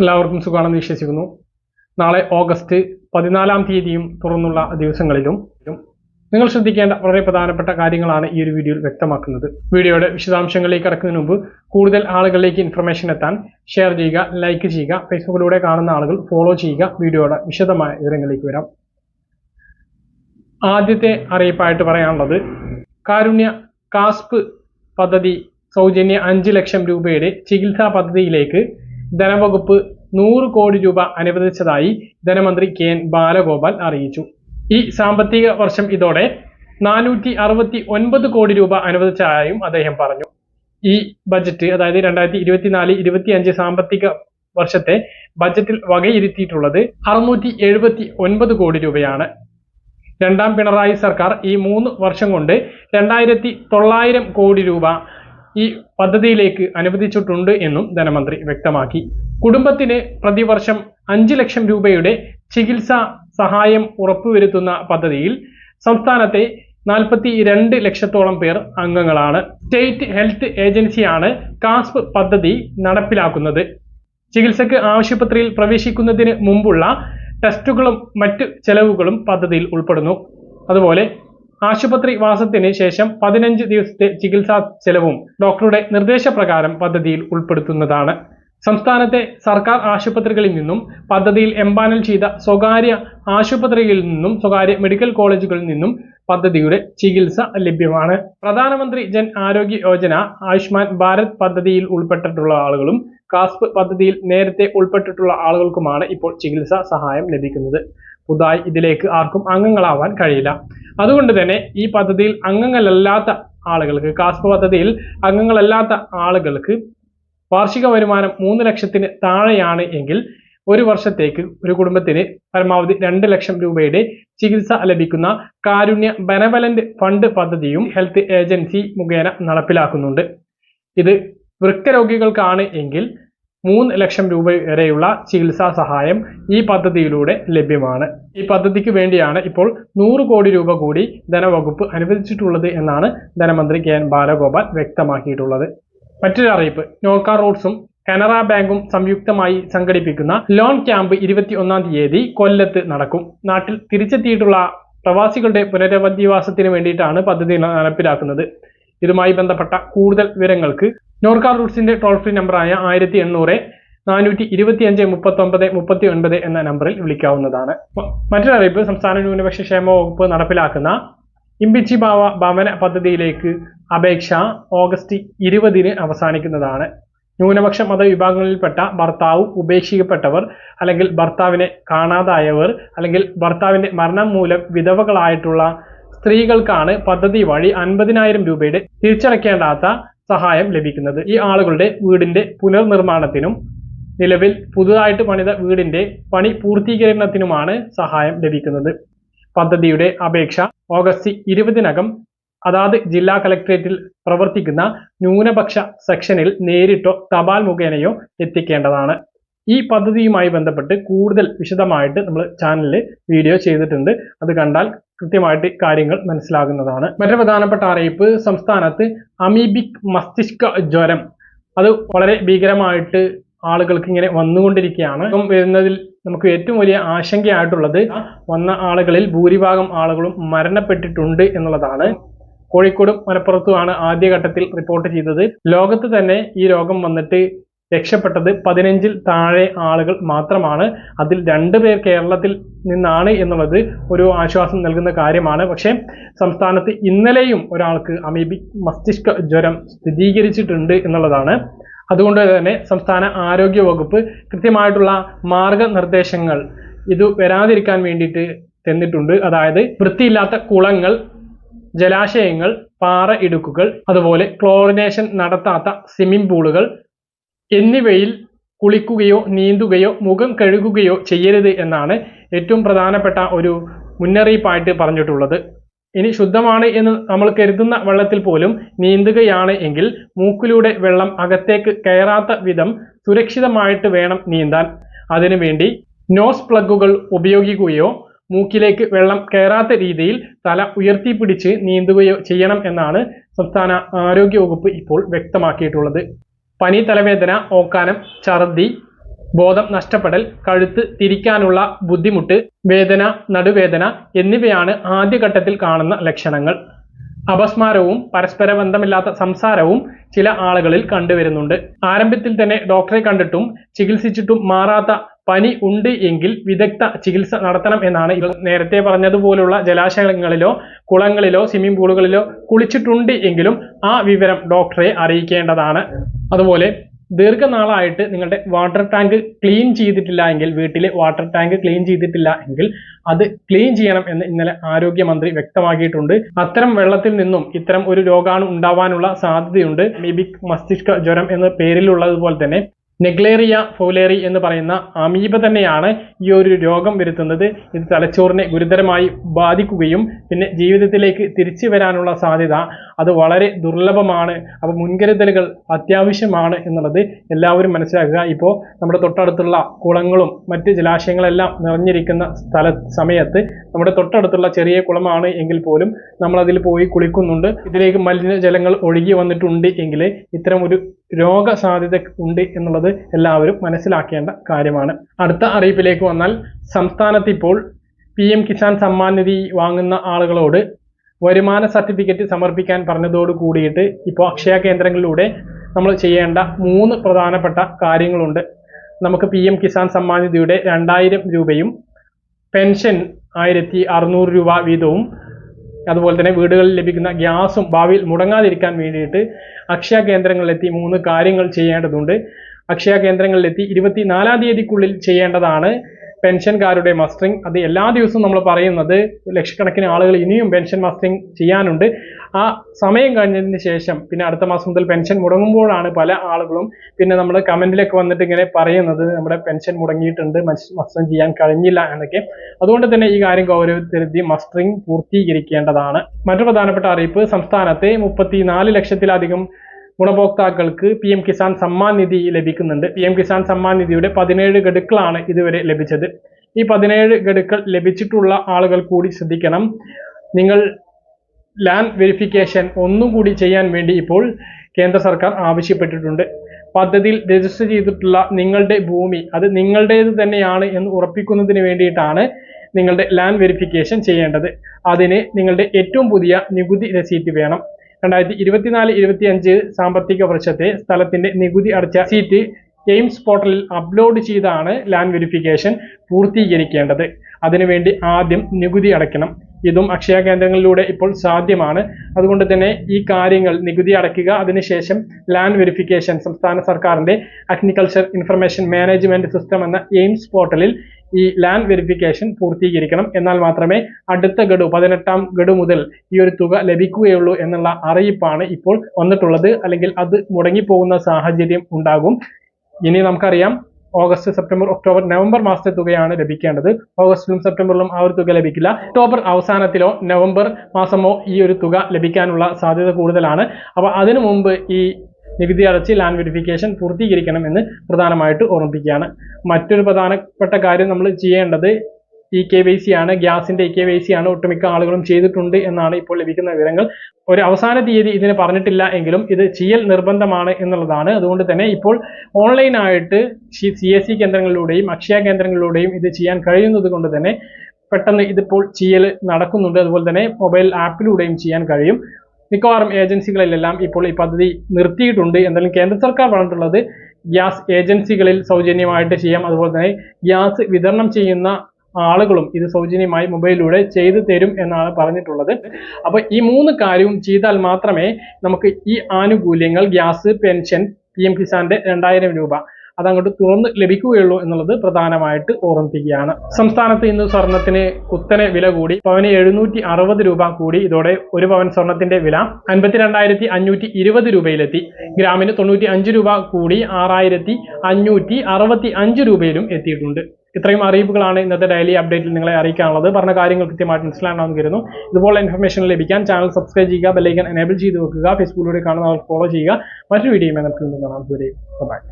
എല്ലാവർക്കും സുഖമാണെന്ന് വിശ്വസിക്കുന്നു. നാളെ ഓഗസ്റ്റ് പതിനാലാം തീയതിയും തുറന്നുള്ള ദിവസങ്ങളിലും നിങ്ങൾ ശ്രദ്ധിക്കേണ്ട വളരെ പ്രധാനപ്പെട്ട കാര്യങ്ങളാണ് ഈ ഒരു വീഡിയോയിൽ വ്യക്തമാക്കുന്നത്. വീഡിയോയുടെ വിശദാംശങ്ങളിലേക്ക് കടക്കുന്നതിന് മുമ്പ് കൂടുതൽ ആളുകളിലേക്ക് ഇൻഫർമേഷൻ എത്താൻ ഷെയർ ചെയ്യുക ലൈക്ക് ചെയ്യുക ഫേസ്ബുക്കിലൂടെ കാണുന്ന ആളുകൾ ഫോളോ ചെയ്യുക. വീഡിയോയുടെ വിശദമായ വിവരങ്ങളിലേക്ക് വരാം. ആദ്യത്തെ അറിയിപ്പായിട്ട് പറയാനുള്ളത് കാരുണ്യ കാസ്പ് പദ്ധതി സൗജന്യ അഞ്ച് ലക്ഷം രൂപയുടെ ചികിത്സാ പദ്ധതിയിലേക്ക് ധനവകുപ്പ് നൂറ് കോടി രൂപ അനുവദിച്ചതായി ധനമന്ത്രി കെ എൻ ബാലഗോപാൽ അറിയിച്ചു. ഈ സാമ്പത്തിക വർഷം ഇതോടെ നാനൂറ്റി അറുപത്തി ഒൻപത് കോടി രൂപ അനുവദിച്ചതായും അദ്ദേഹം പറഞ്ഞു. ഈ ബജറ്റ് അതായത് രണ്ടായിരത്തി ഇരുപത്തിനാല് ഇരുപത്തി അഞ്ച് സാമ്പത്തിക വർഷത്തെ ബജറ്റിൽ വകയിരുത്തിയിട്ടുള്ളത് അറുന്നൂറ്റി എഴുപത്തി ഒൻപത് കോടി രൂപയാണ്. രണ്ടാം പിണറായി സർക്കാർ ഈ മൂന്ന് വർഷം കൊണ്ട് രണ്ടായിരത്തി തൊള്ളായിരം കോടി രൂപ ഈ പദ്ധതിയിലേക്ക് അനുവദിച്ചിട്ടുണ്ട് എന്നും ധനമന്ത്രി വ്യക്തമാക്കി. കുടുംബത്തിന് പ്രതിവർഷം അഞ്ച് ലക്ഷം രൂപയുടെ ചികിത്സാ സഹായം ഉറപ്പുവരുത്തുന്ന പദ്ധതിയിൽ സംസ്ഥാനത്തെ നാൽപ്പത്തി രണ്ട് ലക്ഷത്തോളം പേർ അംഗങ്ങളാണ്. സ്റ്റേറ്റ് ഹെൽത്ത് ഏജൻസിയാണ് കാസ്പ് പദ്ധതി നടപ്പിലാക്കുന്നത്. ചികിത്സക്ക് ആശുപത്രിയിൽ പ്രവേശിക്കുന്നതിന് മുമ്പുള്ള ടെസ്റ്റുകളും മറ്റ് ചെലവുകളും പദ്ധതിയിൽ ഉൾപ്പെടുന്നു. അതുപോലെ ആശുപത്രി വാസത്തിന് ശേഷം പതിനഞ്ച് ദിവസത്തെ ചികിത്സാ ചെലവും ഡോക്ടറുടെ നിർദ്ദേശപ്രകാരം പദ്ധതിയിൽ ഉൾപ്പെടുത്തുന്നതാണ്. സംസ്ഥാനത്തെ സർക്കാർ ആശുപത്രികളിൽ നിന്നും പദ്ധതിയിൽ എംപാനൽ ചെയ്ത സ്വകാര്യ ആശുപത്രികളിൽ നിന്നും സ്വകാര്യ മെഡിക്കൽ കോളേജുകളിൽ നിന്നും പദ്ധതിയുടെ ചികിത്സ ലഭ്യമാണ്. പ്രധാനമന്ത്രി ജൻ ആരോഗ്യ യോജന ആയുഷ്മാൻ ഭാരത് പദ്ധതിയിൽ ഉൾപ്പെട്ടിട്ടുള്ള ആളുകളും കാസ്പ് പദ്ധതിയിൽ നേരത്തെ ഉൾപ്പെട്ടിട്ടുള്ള ആളുകൾക്കുമാണ് ഇപ്പോൾ ചികിത്സാ സഹായം ലഭിക്കുന്നത്. പുതുതായി ഇതിലേക്ക് ആർക്കും അംഗങ്ങളാവാൻ കഴിയില്ല. അതുകൊണ്ട് തന്നെ ഈ പദ്ധതിയിൽ അംഗങ്ങളല്ലാത്ത ആളുകൾക്ക് കാസ്പ് പദ്ധതിയിൽ അംഗങ്ങളല്ലാത്ത ആളുകൾക്ക് വാർഷിക വരുമാനം മൂന്ന് ലക്ഷത്തിന് താഴെയാണ് എങ്കിൽ ഒരു വർഷത്തേക്ക് ഒരു കുടുംബത്തിന് പരമാവധി രണ്ട് ലക്ഷം രൂപയുടെ ചികിത്സ ലഭിക്കുന്ന കാരുണ്യ ബെനവലന്റ് ഫണ്ട് പദ്ധതിയും ഹെൽത്ത് ഏജൻസി മുഖേന നടപ്പിലാക്കുന്നുണ്ട്. ഇത് വൃക്കരോഗികൾക്കാണ് എങ്കിൽ മൂന്ന് ലക്ഷം രൂപ വരെയുള്ള ചികിത്സാ സഹായം ഈ പദ്ധതിയിലൂടെ ലഭ്യമാണ്. ഈ പദ്ധതിക്ക് വേണ്ടിയാണ് ഇപ്പോൾ നൂറ് കോടി രൂപ കൂടി ധനവകുപ്പ് അനുവദിച്ചിട്ടുള്ളത് എന്നാണ് ധനമന്ത്രി കെ എൻ ബാലഗോപാൽ വ്യക്തമാക്കിയിട്ടുള്ളത്. മറ്റൊരു അറിയിപ്പ് നോർക്ക റൂട്ട്സും കനറ ബാങ്കും സംയുക്തമായി സംഘടിപ്പിക്കുന്ന ലോൺ ക്യാമ്പ് ഇരുപത്തി ഒന്നാം തീയതി കൊല്ലത്ത് നടക്കും. നാട്ടിൽ തിരിച്ചെത്തിയിട്ടുള്ള പ്രവാസികളുടെ പുനരധിവാസത്തിന് വേണ്ടിയിട്ടാണ് പദ്ധതി നടപ്പിലാക്കുന്നത്. ഇതുമായി ബന്ധപ്പെട്ട കൂടുതൽ വിവരങ്ങൾക്ക് നോർക്ക റൂട്ട്സിന്റെ ടോൾ ഫ്രീ നമ്പറായ ആയിരത്തി എണ്ണൂറ് നാനൂറ്റി ഇരുപത്തി അഞ്ച് മുപ്പത്തി ഒമ്പത് മുപ്പത്തി ഒൻപത് എന്ന നമ്പറിൽ വിളിക്കാവുന്നതാണ്. മറ്റൊരറിയിപ്പ് സംസ്ഥാന ന്യൂനപക്ഷ ക്ഷേമ വകുപ്പ് നടപ്പിലാക്കുന്ന ഇമ്പിച്ചി ഭാവ ഭവന പദ്ധതിയിലേക്ക് അപേക്ഷ ഓഗസ്റ്റ് ഇരുപതിന് അവസാനിക്കുന്നതാണ്. ന്യൂനപക്ഷ മതവിഭാഗങ്ങളിൽപ്പെട്ട ഭർത്താവ് ഉപേക്ഷിക്കപ്പെട്ടവർ അല്ലെങ്കിൽ ഭർത്താവിനെ കാണാതായവർ അല്ലെങ്കിൽ ഭർത്താവിന്റെ മരണം മൂലം വിധവകളായിട്ടുള്ള സ്ത്രീകൾക്കാണ് പദ്ധതി വഴി അൻപതിനായിരം രൂപയുടെ തിരിച്ചടയ്ക്കേണ്ടാത്ത സഹായം ലഭിക്കുന്നത്. ഈ ആളുകളുടെ വീടിന്റെ പുനർനിർമ്മാണത്തിനും നിലവിൽ പുതുതായിട്ട് പണിത വീടിന്റെ പണി പൂർത്തീകരണത്തിനുമാണ് സഹായം ലഭിക്കുന്നത്. പദ്ധതിയുടെ അപേക്ഷ ഓഗസ്റ്റ് ഇരുപതിനകം അതാത് ജില്ലാ കളക്ടറേറ്റിൽ പ്രവർത്തിക്കുന്ന ന്യൂനപക്ഷ സെക്ഷനിൽ നേരിട്ടോ തപാൽ മുഖേനയോ എത്തിക്കേണ്ടതാണ്. ഈ പദ്ധതിയുമായി ബന്ധപ്പെട്ട് കൂടുതൽ വിശദമായിട്ട് നമ്മൾ ചാനലിൽ വീഡിയോ ചെയ്തിട്ടുണ്ട്. അത് കണ്ടാൽ കൃത്യമായിട്ട് കാര്യങ്ങൾ മനസ്സിലാകുന്നതാണ്. മറ്റൊരു പ്രധാനപ്പെട്ട അറിയിപ്പ് സംസ്ഥാനത്ത് അമീബിക് മസ്തിഷ്ക ജ്വരം. അത് വളരെ ഭീകരമായിട്ട് ആളുകൾക്ക് ഇങ്ങനെ വന്നുകൊണ്ടിരിക്കുകയാണ്. ഇപ്പം വരുന്നതിൽ നമുക്ക് ഏറ്റവും വലിയ ആശങ്കയായിട്ടുള്ളത് വന്ന ആളുകളിൽ ഭൂരിഭാഗം ആളുകളും മരണപ്പെട്ടിട്ടുണ്ട് എന്നുള്ളതാണ്. കോഴിക്കോടും മലപ്പുറത്തുമാണ് ആദ്യഘട്ടത്തിൽ റിപ്പോർട്ട് ചെയ്തത്. ലോകത്ത് തന്നെ ഈ രോഗം വന്നിട്ട് രക്ഷപ്പെട്ടത് പതിനഞ്ചിൽ താഴെ ആളുകൾ മാത്രമാണ്. അതിൽ രണ്ട് പേർ കേരളത്തിൽ നിന്നാണ് എന്നുള്ളത് ഒരു ആശ്വാസം നൽകുന്ന കാര്യമാണ്. പക്ഷേ സംസ്ഥാനത്ത് ഇന്നലെയും ഒരാൾക്ക് അമീബിക് മസ്തിഷ്ക ജ്വരം സ്ഥിരീകരിച്ചിട്ടുണ്ട് എന്നുള്ളതാണ്. അതുകൊണ്ട് തന്നെ സംസ്ഥാന ആരോഗ്യ വകുപ്പ് കൃത്യമായിട്ടുള്ള മാർഗനിർദ്ദേശങ്ങൾ ഇത് വരാതിരിക്കാൻ വേണ്ടിയിട്ട് തന്നിട്ടുണ്ട്. അതായത് വൃത്തിയില്ലാത്ത കുളങ്ങൾ ജലാശയങ്ങൾ പാറ ഇടുക്കുകൾ അതുപോലെ ക്ലോറിനേഷൻ നടത്താത്ത സ്വിമ്മിംഗ് പൂളുകൾ എന്നിവയിൽ കുളിക്കുകയോ നീന്തുകയോ മുഖം കഴുകുകയോ ചെയ്യരുത് എന്നാണ് ഏറ്റവും പ്രധാനപ്പെട്ട ഒരു മുന്നറിയിപ്പായിട്ട് പറഞ്ഞിട്ടുള്ളത്. ഇനി ശുദ്ധമാണ് എന്ന് നമ്മൾ കരുതുന്ന വെള്ളത്തിൽ പോലും നീന്തുകയാണ് എങ്കിൽ മൂക്കിലൂടെ വെള്ളം അകത്തേക്ക് കയറാത്ത വിധം സുരക്ഷിതമായിട്ട് വേണം നീന്താൻ. അതിനുവേണ്ടി നോസ് പ്ലഗുകൾ ഉപയോഗിക്കുകയോ മൂക്കിലേക്ക് വെള്ളം കയറാത്ത രീതിയിൽ തല ഉയർത്തിപ്പിടിച്ച് നീന്തുകയോ ചെയ്യണം എന്നാണ് സംസ്ഥാന ആരോഗ്യ വകുപ്പ് ഇപ്പോൾ വ്യക്തമാക്കിയിട്ടുള്ളത്. പനി തലവേദന ഓക്കാനം ഛർദി ബോധം നഷ്ടപ്പെടൽ കഴുത്ത് തിരിക്കാനുള്ള ബുദ്ധിമുട്ട് വേദന നടുവേദന എന്നിവയാണ് ആദ്യഘട്ടത്തിൽ കാണുന്ന ലക്ഷണങ്ങൾ. അപസ്മാരവും പരസ്പര ബന്ധമില്ലാത്ത സംസാരവും ചില ആളുകളിൽ കണ്ടുവരുന്നുണ്ട്. ആരംഭത്തിൽ തന്നെ ഡോക്ടറെ കണ്ടിട്ടും ചികിത്സിച്ചിട്ടും മാറാത്ത പനി ഉണ്ട് എങ്കിൽ വിദഗ്ധ ചികിത്സ നടത്തണം എന്നാണ് ഇവർ നേരത്തെ പറഞ്ഞതുപോലുള്ള ജലാശയങ്ങളിലോ കുളങ്ങളിലോ സ്വിമ്മിംഗ് പൂളുകളിലോ കുളിച്ചിട്ടുണ്ട് എങ്കിലും ആ വിവരം ഡോക്ടറെ അറിയിക്കേണ്ടതാണ്. അതുപോലെ ദീർഘനാളായിട്ട് നിങ്ങളുടെ വാട്ടർ ടാങ്ക് ക്ലീൻ ചെയ്തിട്ടില്ല എങ്കിൽ വീട്ടിലെ വാട്ടർ ടാങ്ക് ക്ലീൻ ചെയ്തിട്ടില്ല എങ്കിൽ അത് ക്ലീൻ ചെയ്യണം എന്ന് ഇന്നലെ ആരോഗ്യമന്ത്രി വ്യക്തമാക്കിയിട്ടുണ്ട്. അത്തരം വെള്ളത്തിൽ നിന്നും ഇത്തരം ഒരു രോഗാണു ഉണ്ടാവാനുള്ള സാധ്യതയുണ്ട്. മിബിക് മസ്തിഷ്ക ജ്വരം എന്ന പേരിലുള്ളതുപോലെ തന്നെ നെഗ്ലേറിയ ഫൗലേറി എന്ന് പറയുന്ന അമീബ തന്നെയാണ് ഈ ഒരു രോഗം വരുത്തുന്നത്. ഇത് തലച്ചോറിനെ ഗുരുതരമായി ബാധിക്കുകയും പിന്നെ ജീവിതത്തിലേക്ക് തിരിച്ചു വരാനുള്ള സാധ്യത അത് വളരെ ദുർലഭമാണ്. അപ്പോൾ മുൻകരുതലുകൾ അത്യാവശ്യമാണ് എന്നുള്ളത് എല്ലാവരും മനസ്സിലാക്കുക. ഇപ്പോൾ നമ്മുടെ തൊട്ടടുത്തുള്ള കുളങ്ങളും മറ്റ് ജലാശയങ്ങളെല്ലാം നിറഞ്ഞിരിക്കുന്ന സ്ഥല സമയത്ത് നമ്മുടെ തൊട്ടടുത്തുള്ള ചെറിയ കുളമാണ് എങ്കിൽ പോലും നമ്മളതിൽ പോയി കുളിക്കുന്നുണ്ട്. ഇതിലേക്ക് മലിനജലങ്ങൾ ഒഴുകി വന്നിട്ടുണ്ട് എങ്കിൽ ഇത്തരം ഒരു രോഗസാധ്യത ഉണ്ട് എന്നുള്ളത് എല്ലാവരും മനസ്സിലാക്കേണ്ട കാര്യമാണ്. അടുത്ത അറിയിപ്പിലേക്ക് വന്നാൽ സംസ്ഥാനത്ത് ഇപ്പോൾ പി എം കിസാൻ സമ്മാൻ നിധി വാങ്ങുന്ന ആളുകളോട് വരുമാന സർട്ടിഫിക്കറ്റ് സമർപ്പിക്കാൻ പറഞ്ഞതോട് കൂടിയിട്ട് ഇപ്പോൾ അക്ഷയ കേന്ദ്രങ്ങളിലൂടെ നമ്മൾ ചെയ്യേണ്ട മൂന്ന് പ്രധാനപ്പെട്ട കാര്യങ്ങളുണ്ട്. നമുക്ക് പി എം കിസാൻ സമ്മാൻ നിധിയുടെ രണ്ടായിരം രൂപയും പെൻഷൻ ആയിരത്തി അറുന്നൂറ് രൂപ വീതവും അതുപോലെ തന്നെ വീടുകളിൽ ലഭിക്കുന്ന ഗ്യാസും ഭാവിയിൽ മുടങ്ങാതിരിക്കാൻ വേണ്ടിയിട്ട് അക്ഷയ കേന്ദ്രങ്ങളിലെത്തി മൂന്ന് കാര്യങ്ങൾ ചെയ്യേണ്ടതുണ്ട്. അക്ഷയ കേന്ദ്രങ്ങളിലെത്തി ഇരുപത്തിനാലാം തീയതിക്കുള്ളിൽ ചെയ്യേണ്ടതാണ് പെൻഷൻകാരുടെ മസ്റ്ററിംഗ്. അത് എല്ലാ ദിവസവും നമ്മൾ പറയുന്നത് ലക്ഷക്കണക്കിന് ആളുകൾ ഇനിയും പെൻഷൻ മസ്റ്ററിംഗ് ചെയ്യാനുണ്ട്. ആ സമയം കഴിഞ്ഞതിന് ശേഷം പിന്നെ അടുത്ത മാസം മുതൽ പെൻഷൻ മുടങ്ങുമ്പോഴാണ് പല ആളുകളും പിന്നെ നമ്മൾ കമന്റിലൊക്കെ വന്നിട്ട് ഇങ്ങനെ പറയുന്നത് നമ്മുടെ പെൻഷൻ മുടങ്ങിയിട്ടുണ്ട് മസ്റ്ററിംഗ് ചെയ്യാൻ കഴിഞ്ഞില്ല എന്നൊക്കെ. അതുകൊണ്ട് തന്നെ ഈ കാര്യം ഗൗരവത്തിലെത്തി മസ്റ്ററിംഗ് പൂർത്തീകരിക്കേണ്ടതാണ്. മറ്റു പ്രധാനപ്പെട്ട അറിയിപ്പ് സംസ്ഥാനത്തെ മുപ്പത്തിനാല് ലക്ഷത്തിലധികം ഗുണഭോക്താക്കൾക്ക് പി എം കിസാൻ സമ്മാൻ നിധി ലഭിക്കുന്നുണ്ട്. പി എം കിസാൻ സമ്മാൻ നിധിയുടെ പതിനേഴ് ഗഡുക്കളാണ് ഇതുവരെ ലഭിച്ചത്. ഈ പതിനേഴ് ഗഡുക്കൾ ലഭിച്ചിട്ടുള്ള ആളുകൾ കൂടി ശ്രദ്ധിക്കണം. നിങ്ങൾ ലാൻഡ് വെരിഫിക്കേഷൻ ഒന്നും കൂടി ചെയ്യാൻ വേണ്ടി ഇപ്പോൾ കേന്ദ്ര സർക്കാർ ആവശ്യപ്പെട്ടിട്ടുണ്ട്. പദ്ധതിയിൽ രജിസ്റ്റർ ചെയ്തിട്ടുള്ള നിങ്ങളുടെ ഭൂമി അത് നിങ്ങളുടേത് തന്നെയാണ് എന്ന് ഉറപ്പിക്കുന്നതിന് വേണ്ടിയിട്ടാണ് നിങ്ങളുടെ ലാൻഡ് വെരിഫിക്കേഷൻ ചെയ്യേണ്ടത്. അതിന് നിങ്ങളുടെ ഏറ്റവും പുതിയ നികുതി രസീറ്റ് വേണം. രണ്ടായിരത്തി ഇരുപത്തിനാല് ഇരുപത്തി അഞ്ച് സാമ്പത്തിക വർഷത്തെ സ്ഥലത്തിന്റെ നികുതി അടച്ച സീറ്റ് എയിംസ് പോർട്ടലിൽ അപ്ലോഡ് ചെയ്താണ് ലാൻഡ് വെരിഫിക്കേഷൻ പൂർത്തീകരിക്കേണ്ടത്. അതിനുവേണ്ടി ആദ്യം നികുതി അടയ്ക്കണം. ഇതും അക്ഷയ കേന്ദ്രങ്ങളിലൂടെ ഇപ്പോൾ സാധ്യമാണ്. അതുകൊണ്ട് തന്നെ ഈ കാര്യങ്ങൾ നികുതി അടയ്ക്കുക അതിനുശേഷം ലാൻഡ് വെരിഫിക്കേഷൻ സംസ്ഥാന സർക്കാരിന്റെ അഗ്രികൾച്ചർ ഇൻഫർമേഷൻ മാനേജ്മെന്റ് സിസ്റ്റം എന്ന എയിംസ് പോർട്ടലിൽ ഈ ലാൻഡ് വെരിഫിക്കേഷൻ പൂർത്തീകരിക്കണം. എന്നാൽ മാത്രമേ അടുത്ത ഗഡു പതിനെട്ടാം ഗഡു മുതൽ ഈ ഒരു തുക ലഭിക്കുകയുള്ളൂ എന്നുള്ള അറിയിപ്പാണ് ഇപ്പോൾ വന്നിട്ടുള്ളത്. അല്ലെങ്കിൽ അത് മുടങ്ങിപ്പോകുന്ന സാഹചര്യം ഉണ്ടാകും. ഇനി നമുക്കറിയാം ഓഗസ്റ്റ് സെപ്റ്റംബർ ഒക്ടോബർ നവംബർ മാസത്തെ തുകയാണ് ലഭിക്കേണ്ടത്. ഓഗസ്റ്റിലും സെപ്റ്റംബറിലും ആ ഒരു തുക ലഭിക്കില്ല. ഒക്ടോബർ അവസാനത്തിലോ നവംബർ മാസമോ ഈ ഒരു തുക ലഭിക്കാനുള്ള സാധ്യത കൂടുതലാണ്. അപ്പോൾ അതിനു മുമ്പ് ഈ നികുതി അടച്ച് ലാൻഡ് വെരിഫിക്കേഷൻ പൂർത്തീകരിക്കണം എന്ന് പ്രധാനമായിട്ട് ഓർമ്മിപ്പിക്കുകയാണ്. മറ്റൊരു പ്രധാനപ്പെട്ട കാര്യം നമ്മൾ ചെയ്യേണ്ടത് ഇ കെ വൈ സി ആണ് ഗ്യാസിന്റെ ഇ കെ വൈ സി ആണ് ഒട്ടുമിക്ക ആളുകളും ചെയ്തിട്ടുണ്ട് എന്നാണ് ഇപ്പോൾ ലഭിക്കുന്ന വിവരങ്ങൾ. ഒരു അവസാന തീയതി ഇതിന് പറഞ്ഞിട്ടില്ല എങ്കിലും ഇത് ചെയ്യൽ നിർബന്ധമാണ് എന്നുള്ളതാണ്. അതുകൊണ്ട് തന്നെ ഇപ്പോൾ ഓൺലൈനായിട്ട് സി എസ് സി കേന്ദ്രങ്ങളിലൂടെയും അക്ഷയ കേന്ദ്രങ്ങളിലൂടെയും ഇത് ചെയ്യാൻ കഴിയുന്നത് കൊണ്ട് തന്നെ പെട്ടെന്ന് ഇതിപ്പോൾ ചെയ്യൽ നടക്കുന്നുണ്ട്. അതുപോലെ തന്നെ മൊബൈൽ ആപ്പിലൂടെയും ചെയ്യാൻ കഴിയും. മിക്കവാറും ഏജൻസികളിലെല്ലാം ഇപ്പോൾ ഈ പദ്ധതി നിർത്തിയിട്ടുണ്ട്. എന്തായാലും കേന്ദ്ര സർക്കാർ പറഞ്ഞിട്ടുള്ളത് ഗ്യാസ് ഏജൻസികളിൽ സൗജന്യമായിട്ട് ചെയ്യാം. അതുപോലെ തന്നെ ഗ്യാസ് വിതരണം ചെയ്യുന്ന ആളുകളും ഇത് സൗജന്യമായി മൊബൈലിലൂടെ ചെയ്തു തരും എന്നാണ് പറഞ്ഞിട്ടുള്ളത്. അപ്പോൾ ഈ മൂന്ന് കാര്യവും ചെയ്താൽ മാത്രമേ നമുക്ക് ഈ ആനുകൂല്യങ്ങൾ ഗ്യാസ് പെൻഷൻ പി എം കിസാന്റെ രണ്ടായിരം രൂപ അതങ്ങോട്ട് തുറന്ന് ലഭിക്കുകയുള്ളൂ എന്നുള്ളത് പ്രധാനമായിട്ട് ഓർമ്മിപ്പിക്കുകയാണ്. സംസ്ഥാനത്ത് ഇന്ന് സ്വർണത്തിന് കുത്തനെ വില കൂടി. പവന് എഴുന്നൂറ്റി അറുപത് രൂപ കൂടി. ഇതോടെ ഒരു പവൻ സ്വർണത്തിന്റെ വില അൻപത്തിരണ്ടായിരത്തി അഞ്ഞൂറ്റി ഇരുപത് രൂപയിലെത്തി. ഗ്രാമിന് തൊണ്ണൂറ്റി അഞ്ച് രൂപ കൂടി ആറായിരത്തി അഞ്ഞൂറ്റി അറുപത്തി അഞ്ച് രൂപയിലും എത്തിയിട്ടുണ്ട്. ഇത്രയും അറിയിപ്പുകളാണ് ഇന്നത്തെ ഡെയിലി അപ്ഡേറ്റിൽ നിങ്ങളെ അറിയിക്കാനുള്ളത്. പറഞ്ഞ കാര്യങ്ങൾ കൃത്യമായിട്ട് മനസ്സിലാണെന്ന് കരുതുന്നു. ഇതുപോലെ ഇൻഫർമേഷൻ ലഭിക്കാൻ ചാനൽ സബ്സ്ക്രൈബ് ചെയ്യുക ബെല്ലൈക്കൻ എനേബിൾ ചെയ്ത് വെക്കുക ഫേസ്ബുക്കിലൂടെ കാണുന്നവർ ഫോളോ ചെയ്യുക. മറ്റൊരു വീഡിയോയുമായി നമുക്ക് കാണാം. ബൈ